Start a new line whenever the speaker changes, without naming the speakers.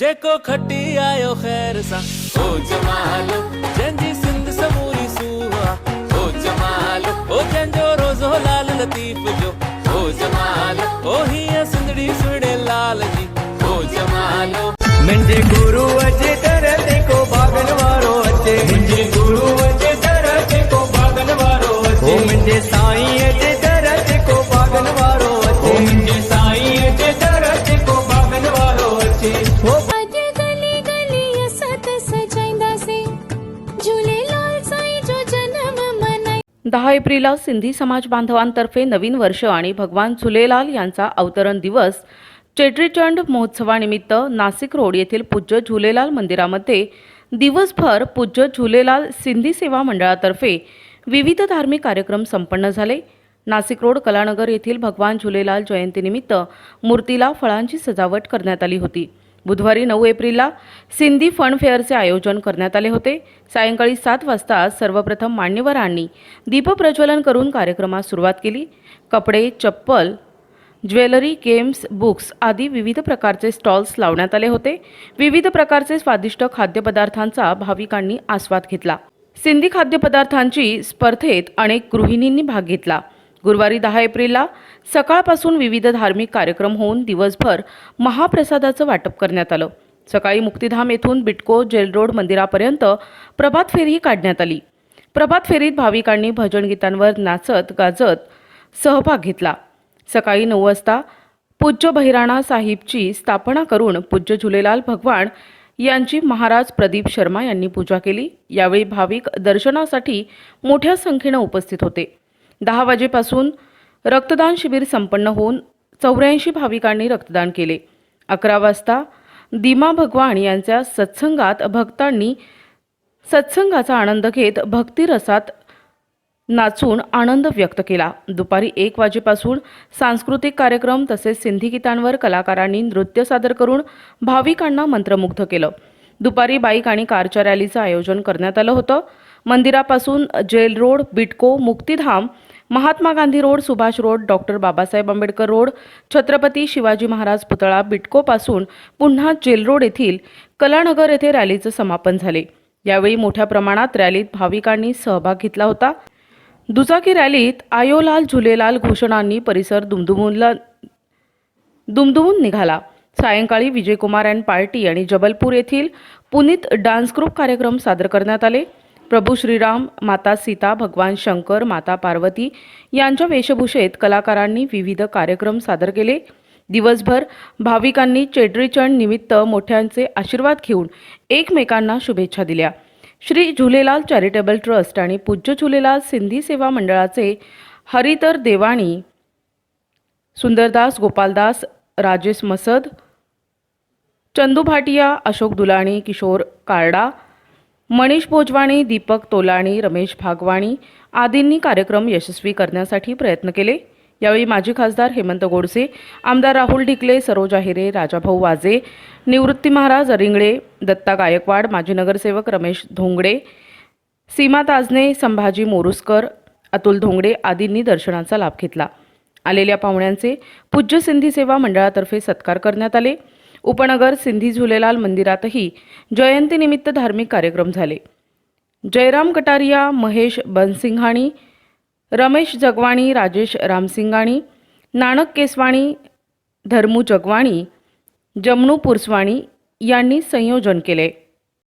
जेको खटी आयो ख़ैर सां। ओ जमालो। जंहिंजी सिंध समूरी सूहा ओ जमालो। ओ जंहिंजो रोज़ो लाल लतीफ़ जो। ओ जमालो। ओ हीअं सिंधड़ी सुहिणे लाल जी। ओ जमालो।
मुंहिंजे गुरूअ
दहा एप्रिलला सिंधी समाज बांधवांतर्फे नवीन वर्ष आणि भगवान झुलेलाल यांचा अवतरण दिवस. चेट्रीचंड महोत्सवानिमित्त नाशिक रोड येथील पूज्य झुलेलाल मंदिरामध्ये दिवसभर पूज्य झुलेलाल सिंधी सेवा मंडळातर्फे विविध धार्मिक कार्यक्रम संपन्न झाले. नाशिक रोड कलानगर येथील भगवान झुलेलाल जयंतीनिमित्त मूर्तीला फळांची सजावट करण्यात आली होती. बुधवारी नऊ एप्रिलला सिंधी फन फेअरचे आयोजन करण्यात आले होते. सायंकाळी सात वाजता सर्वप्रथम मान्यवरांनी दीपप्रज्वलन करून कार्यक्रमास सुरुवात केली. कपडे चप्पल ज्वेलरी गेम्स बुक्स आदी विविध प्रकारचे स्टॉल्स लावण्यात आले होते. विविध प्रकारचे स्वादिष्ट खाद्यपदार्थांचा भाविकांनी आस्वाद घेतला. सिंधी खाद्यपदार्थांची स्पर्धेत अनेक गृहिणींनी भाग घेतला. गुरुवारी दहा एप्रिलला सकाळपासून विविध धार्मिक कार्यक्रम होऊन दिवसभर महाप्रसादाचं वाटप करण्यात आलं. सकाळी मुक्तिधाम येथून बिटको जेल रोड मंदिरापर्यंत प्रभात फेरी काढण्यात आली. प्रभात फेरीत भाविकांनी भजन गीतांवर नाचत गाजत सहभाग घेतला. सकाळी नऊ वाजता पूज्य बहिराणा साहिबची स्थापना करून पूज्य झुलेलाल भगवान यांची महाराज प्रदीप शर्मा यांनी पूजा केली. यावेळी भाविक दर्शनासाठी मोठ्या संख्येनं उपस्थित होते. दहा वाजेपासून रक्तदान शिबिर संपन्न होऊन चौऱ्याऐंशी भाविकांनी रक्तदान केले. अकरा वाजता दिमा भगवान यांच्या सत्संगात भक्तांनी सत्संगाचा आनंद घेत भक्तिरसात नाचून आनंद व्यक्त केला. दुपारी एक वाजेपासून सांस्कृतिक कार्यक्रम तसेच सिंधी गीतांवर कलाकारांनी नृत्य सादर करून भाविकांना मंत्रमुग्ध केलं. दुपारी बाईक आणि कारच्या रॅलीचं आयोजन करण्यात आलं होतं. मंदिरापासून jail road Bytco Muktidham Mahatma Gandhi road Subhash road doctor Babasaheb Ambedkar road Chhatrapati Shivaji Maharaj पुतळा बिटकोपासून पुन्हा जेल रोड येथील कलानगर येथे रॅलीचं समापन झाले. यावेळी मोठ्या प्रमाणात रॅलीत भाविकांनी सहभाग घेतला होता. दुचाकी रॅलीत आयोलाल झुलेलाल घोषणांनी परिसर दुमदुमूनला दुमदुमून निघाला. सायंकाळी विजयकुमार अँड पार्टी आणि जबलपूर येथील पुनीत डान्स ग्रुप कार्यक्रम सादर करण्यात आले. प्रभू श्रीराम माता सीता भगवान शंकर माता पार्वती यांच्या वेशभूषेत कलाकारांनी विविध कार्यक्रम सादर केले. दिवसभर भाविकांनी चेट्रीचंड निमित्त मोठ्यांचे आशीर्वाद घेऊन एकमेकांना शुभेच्छा दिल्या. श्री झुलेलाल चॅरिटेबल ट्रस्ट आणि पूज्य झुलेलाल सिंधी सेवा मंडळाचे हरितर देवाणी सुंदरदास गोपालदास राजेश मसद चंदू भाटिया अशोक दुलाणी किशोर कार्डा मनीष भोजवाणी दीपक तोलाणी रमेश भागवाणी आदींनी कार्यक्रम यशस्वी करण्यासाठी प्रयत्न केले. यावेळी माजी खासदार हेमंत गोडसे आमदार राहुल ढिकले सरोजा हिरे राजाभाऊ वाजे निवृत्ती महाराज अरिंगळे दत्ता गायकवाड माजी नगरसेवक रमेश धोंगडे सीमा ताजने संभाजी मोरुसकर अतुल धोंगडे आदींनी दर्शनाचा लाभ घेतला. आलेल्या पाहुण्यांचे पूज्य सिंधी सेवा मंडळातर्फे सत्कार करण्यात आले. उपनगर सिंधी झुलेलाल मंदिरातही जयंतीनिमित्त धार्मिक कार्यक्रम झाले. जयराम कटारिया महेश बनसिंघाणी रमेश जगवाणी राजेश रामसिंगाणी नानक केसवाणी धर्मू जगवाणी जमनू पुरसवाणी यांनी संयोजन केले.